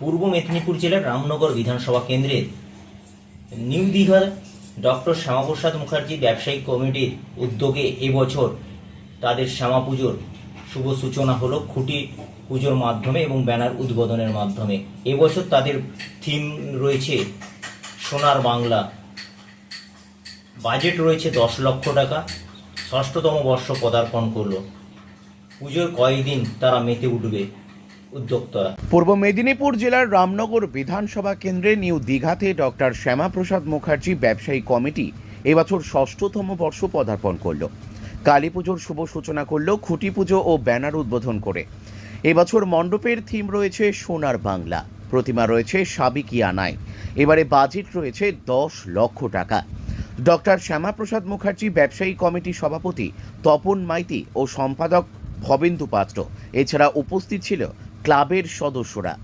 পূর্ব মেদিনীপুর জেলার রামনগর বিধানসভা কেন্দ্রের নিউ দীঘার ডক্টর শ্যামাপ্রসাদ মুখার্জি ব্যবসায়িক কমিটির উদ্যোগে এবছর তাদের শ্যামা পুজোর শুভ সূচনা হলো খুঁটি পুজোর মাধ্যমে এবং ব্যানার উদ্বোধনের মাধ্যমে। এবছর তাদের থিম রয়েছে সোনার বাংলা। বাজেট রয়েছে দশ লক্ষ টাকা। ষষ্ঠতম বর্ষ পদার্পণ করল। পুজোর কয়েকদিন তারা মেতে উঠবে? পূর্ব মেদিনীপুর জেলার রামনগর বিধানসভা কেন্দ্রে নিউ দীঘাতে ডক্টর শ্যামাপ্রসাদ মুখার্জি ব্যবসায়ী কমিটি এবছর ষষ্ঠতম বর্ষ পদার্পণ করল। কালী পুজোর শুভ সূচনা করল খুঁটি পুজো ও ব্যানার উদ্বোধন করে। এবছর মণ্ডপের থিম রয়েছে সোনার বাংলা, প্রতিমা রয়েছে সাবিকিয়ানায় এবারে বাজেট রয়েছে দশ লক্ষ টাকা। ডক্টর শ্যামাপ্রসাদ মুখার্জি ব্যবসায়ী কমিটি সভাপতি তপন মাইতি ও সম্পাদক ভবেন্দু পাত্র, এছাড়া উপস্থিত ছিল ক্লাবের সদস্যরা।